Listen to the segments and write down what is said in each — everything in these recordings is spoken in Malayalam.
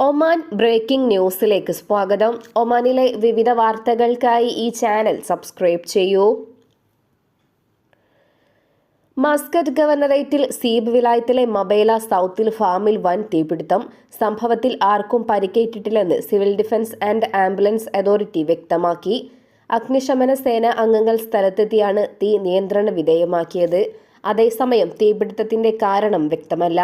ഒമാൻ ബ്രേക്കിംഗ് ന്യൂസിലേക്ക് സ്വാഗതം. ഒമാനിലെ വിവിധ വാർത്തകൾക്കായി ഈ ചാനൽ സബ്സ്ക്രൈബ് ചെയ്യൂ. മസ്കറ്റ് ഗവർണറേറ്റിൽ സീബ് വിലായത്തിലെ മബേല സൗത്തിൽ ഫാമിൽ വൻ തീപിടുത്തം. സംഭവത്തിൽ ആർക്കും പരിക്കേറ്റിട്ടില്ലെന്ന് civil defence and ambulance authority വ്യക്തമാക്കി. അഗ്നിശമന സേന അംഗങ്ങൾ സ്ഥലത്തെത്തിയാണ് തീ നിയന്ത്രണ വിധേയമാക്കിയത്. അതേസമയം തീപിടുത്തത്തിന്റെ കാരണം വ്യക്തമല്ല.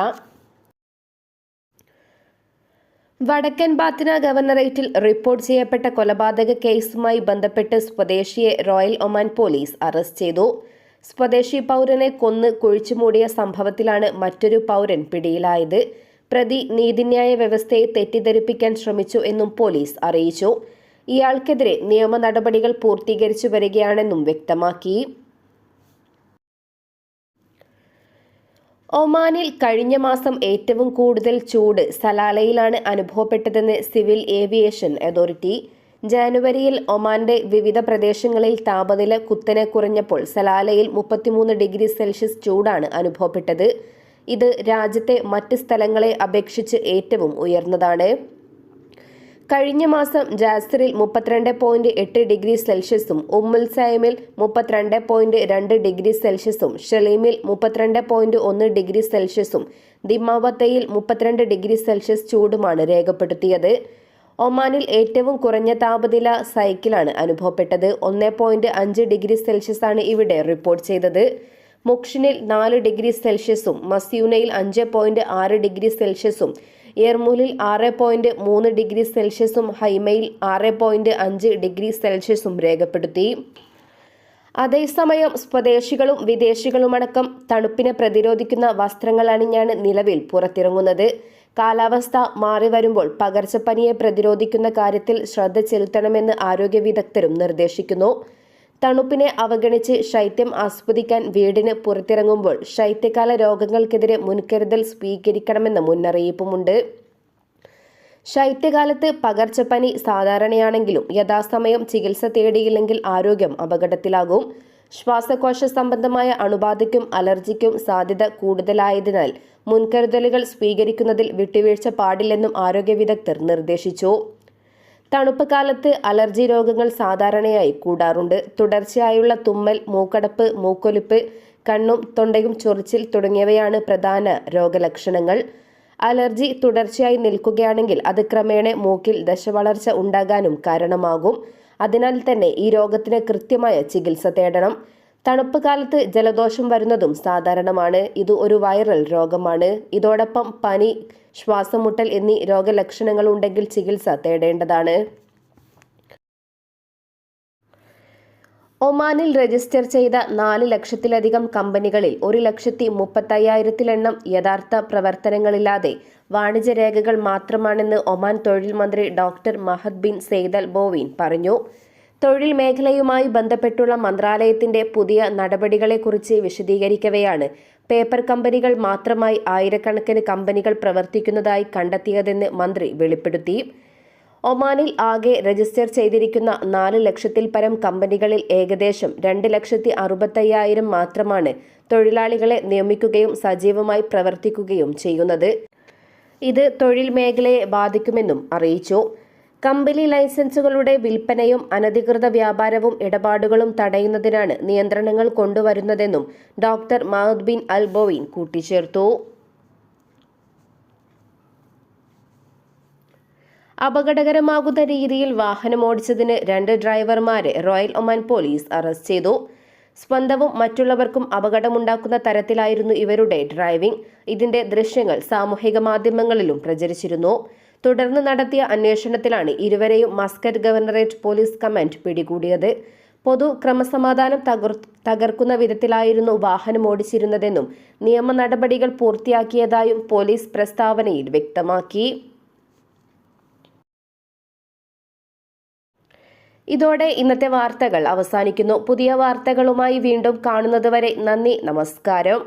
വടക്കൻ ബാത്തിന ഗവർണറേറ്റിൽ റിപ്പോർട്ട് ചെയ്യപ്പെട്ട കൊലപാതക കേസുമായി ബന്ധപ്പെട്ട് സ്വദേശിയെ റോയൽ ഒമാൻ പോലീസ് അറസ്റ്റ് ചെയ്തു. സ്വദേശി പൗരനെ കൊന്ന് കുഴിച്ചുമൂടിയ സംഭവത്തിലാണ് മറ്റൊരു പൗരൻ പിടിയിലായത്. പ്രതി നീതിന്യായ വ്യവസ്ഥയെ തെറ്റിദ്ധരിപ്പിക്കാൻ ശ്രമിച്ചു എന്നും പോലീസ് അറിയിച്ചു. ഇയാൾക്കെതിരെ നിയമ നടപടികൾ പൂർത്തീകരിച്ചു വരികയാണെന്നും വ്യക്തമാക്കി. ഒമാനിൽ കഴിഞ്ഞ മാസം ഏറ്റവും കൂടുതൽ ചൂട് സലാലയിലാണ് അനുഭവപ്പെട്ടതെന്ന് സിവിൽ ഏവിയേഷൻ അതോറിറ്റി. ജാനുവരിയിൽ ഒമാന്റെ വിവിധ പ്രദേശങ്ങളിൽ താപനില കുത്തനെ കുറഞ്ഞപ്പോൾ സലാലയിൽ മുപ്പത്തിമൂന്ന് ഡിഗ്രി സെൽഷ്യസ് ചൂടാണ് അനുഭവപ്പെട്ടത്. ഇത് രാജ്യത്തെ മറ്റ് സ്ഥലങ്ങളെ അപേക്ഷിച്ച് ഏറ്റവും ഉയർന്നതാണ്. കഴിഞ്ഞ മാസം ജാസ്തറിൽ മുപ്പത്തിരണ്ട് പോയിന്റ് എട്ട് ഡിഗ്രി സെൽഷ്യസും ഉമ്മുൽ സൈമിൽ മുപ്പത്തിരണ്ട് പോയിന്റ് രണ്ട് ഡിഗ്രി സെൽഷ്യസും ഷലീമിൽ മുപ്പത്തിരണ്ട് പോയിന്റ് ഒന്ന് ഡിഗ്രി സെൽഷ്യസും ദിമാവത്തയിൽ മുപ്പത്തിരണ്ട് ഡിഗ്രി സെൽഷ്യസ് ചൂടുമാണ് രേഖപ്പെടുത്തിയത്. ഒമാനിൽ ഏറ്റവും കുറഞ്ഞ താപനില സൈക്കിളാണ് അനുഭവപ്പെട്ടത്. ഒന്ന് പോയിന്റ് അഞ്ച് ഡിഗ്രി സെൽഷ്യസ് ആണ് ഇവിടെ റിപ്പോർട്ട് ചെയ്തത്. മുക്ഷിനിൽ നാല് ഡിഗ്രി സെൽഷ്യസും മസ്യൂനയിൽ അഞ്ച് പോയിന്റ് ആറ് ഡിഗ്രി സെൽഷ്യസും എർമുലിൽ ആറ് പോയിന്റ് മൂന്ന് ഡിഗ്രി സെൽഷ്യസും ഹൈമയിൽ ആറ് പോയിന്റ് അഞ്ച് ഡിഗ്രി സെൽഷ്യസും രേഖപ്പെടുത്തി. അതേസമയം സ്വദേശികളും വിദേശികളുമടക്കം തണുപ്പിനെ പ്രതിരോധിക്കുന്ന വസ്ത്രങ്ങൾ അണിഞ്ഞാണ് നിലവിൽ പുറത്തിറങ്ങുന്നത്. കാലാവസ്ഥ മാറി വരുമ്പോൾ പകർച്ചപ്പനിയെ പ്രതിരോധിക്കുന്ന കാര്യത്തിൽ ശ്രദ്ധ ചെലുത്തണമെന്ന് ആരോഗ്യ വിദഗ്ധരും നിർദ്ദേശിക്കുന്നു. തണുപ്പിനെ അവഗണിച്ച് ശൈത്യം ആസ്വദിക്കാൻ വീടിന് പുറത്തിറങ്ങുമ്പോൾ ശൈത്യകാല രോഗങ്ങൾക്കെതിരെ മുൻകരുതൽ സ്വീകരിക്കണമെന്ന മുന്നറിയിപ്പുമുണ്ട്. ശൈത്യകാലത്ത് പകർച്ചപ്പനി സാധാരണയാണെങ്കിലും യഥാസമയം ചികിത്സ തേടിയില്ലെങ്കിൽ ആരോഗ്യം അപകടത്തിലാകും. ശ്വാസകോശ സംബന്ധമായ അണുബാധയ്ക്കും അലർജിക്കും സാധ്യത കൂടുതലായതിനാൽ മുൻകരുതലുകൾ സ്വീകരിക്കുന്നതിൽ വിട്ടുവീഴ്ച പാടില്ലെന്നും ആരോഗ്യ വിദഗ്ധർ നിർദ്ദേശിച്ചു. തണുപ്പ് കാലത്ത് അലർജി രോഗങ്ങൾ സാധാരണയായി കൂടാറുണ്ട്. തുടർച്ചയായുള്ള തുമ്മൽ മൂക്കടപ്പ് മൂക്കൊലിപ്പ് കണ്ണും തൊണ്ടയും ചൊറിച്ചിൽ തുടങ്ങിയവയാണ് പ്രധാന രോഗലക്ഷണങ്ങൾ. അലർജി തുടർച്ചയായി നിൽക്കുകയാണെങ്കിൽ അത് ക്രമേണ മൂക്കിൽ ദശവളർച്ച ഉണ്ടാകാനും കാരണമാകും. അതിനാൽ തന്നെ ഈ രോഗത്തിന് കൃത്യമായ ചികിത്സ തേടണം. തണുപ്പ് കാലത്ത് ജലദോഷം വരുന്നതും സാധാരണമാണ്. ഇത് ഒരു വൈറൽ രോഗമാണ്. ഇതോടൊപ്പം പനി ശ്വാസമുട്ടൽ എന്നീ രോഗലക്ഷണങ്ങൾ ഉണ്ടെങ്കിൽ ചികിത്സ തേടേണ്ടതാണ്. ഒമാനിൽ രജിസ്റ്റർ ചെയ്ത നാല് ലക്ഷത്തിലധികം കമ്പനികളിൽ ഒരു ലക്ഷത്തി മുപ്പത്തയ്യായിരത്തിലെണ്ണം യഥാർത്ഥ പ്രവർത്തനങ്ങളില്ലാതെ വാണിജ്യ രേഖകൾ മാത്രമാണെന്ന് ഒമാൻ തൊഴിൽ മന്ത്രി doctor Mahad bin Said al Baowain പറഞ്ഞു. തൊഴിൽ മേഖലയുമായി ബന്ധപ്പെട്ടുള്ള മന്ത്രാലയത്തിന്റെ പുതിയ നടപടികളെക്കുറിച്ച് വിശദീകരിക്കവെയാണ്. പേപ്പർ കമ്പനികൾ മാത്രമായി ആയിരക്കണക്കിന് കമ്പനികൾ പ്രവർത്തിക്കുന്നതായി കണ്ടെത്തിയതെന്ന് മന്ത്രി വെളിപ്പെടുത്തി. ഒമാനിൽ ആകെ രജിസ്റ്റർ ചെയ്തിരിക്കുന്ന നാല് ലക്ഷത്തിൽ പരം കമ്പനികളിൽ ഏകദേശം രണ്ട് ലക്ഷത്തി അറുപത്തയ്യായിരം മാത്രമാണ് തൊഴിലാളികളെ നിയമിക്കുകയും സജീവമായി പ്രവർത്തിക്കുകയും ചെയ്യുന്നത്. ഇത് തൊഴിൽ മേഖലയെ ബാധിക്കുമെന്നും അറിയിച്ചു. കമ്പനി ലൈസൻസുകളുടെ വിൽപ്പനയും അനധികൃത വ്യാപാരവും ഇടപാടുകളും തടയുന്നതിനാണ് നിയന്ത്രണങ്ങൾ കൊണ്ടുവരുന്നതെന്നും ഡോക്ടർ മഹദ് ബിൻ അൽബോയിൻ കൂട്ടിച്ചേർത്തു. അപകടകരമാകുന്ന രീതിയിൽ വാഹനമോടിച്ചതിന് രണ്ട് ഡ്രൈവർമാരെ റോയൽ ഒമാൻ പോലീസ് അറസ്റ്റ് ചെയ്തു. സ്വന്തവും മറ്റുള്ളവർക്കും അപകടമുണ്ടാക്കുന്ന തരത്തിലായിരുന്നു ഇവരുടെ ഡ്രൈവിംഗ്. ഇതിന്റെ ദൃശ്യങ്ങൾ സാമൂഹിക മാധ്യമങ്ങളിലും പ്രചരിച്ചിരുന്നു. തുടർന്ന് നടത്തിയ അന്വേഷണത്തിലാണ് ഇരുവരെയും മസ്കറ്റ് ഗവർണറേറ്റ് പോലീസ് കമാൻഡ് പിടികൂടിയത്. പൊതു ക്രമസമാധാനം തകർ തകർക്കുന്ന വിധത്തിലായിരുന്നു വാഹനം ഓടിച്ചിരുന്നതെന്നും നിയമ നടപടികൾ പൂർത്തിയാക്കിയതായും പോലീസ് പ്രസ്താവനയിൽ വ്യക്തമാക്കി. ഇതോടെ ഇന്നത്തെ വാർത്തകൾ അവസാനിക്കുന്നു. പുതിയ വാർത്തകളുമായി വീണ്ടും കാണുന്നതുവരെ നന്ദി നമസ്കാരം.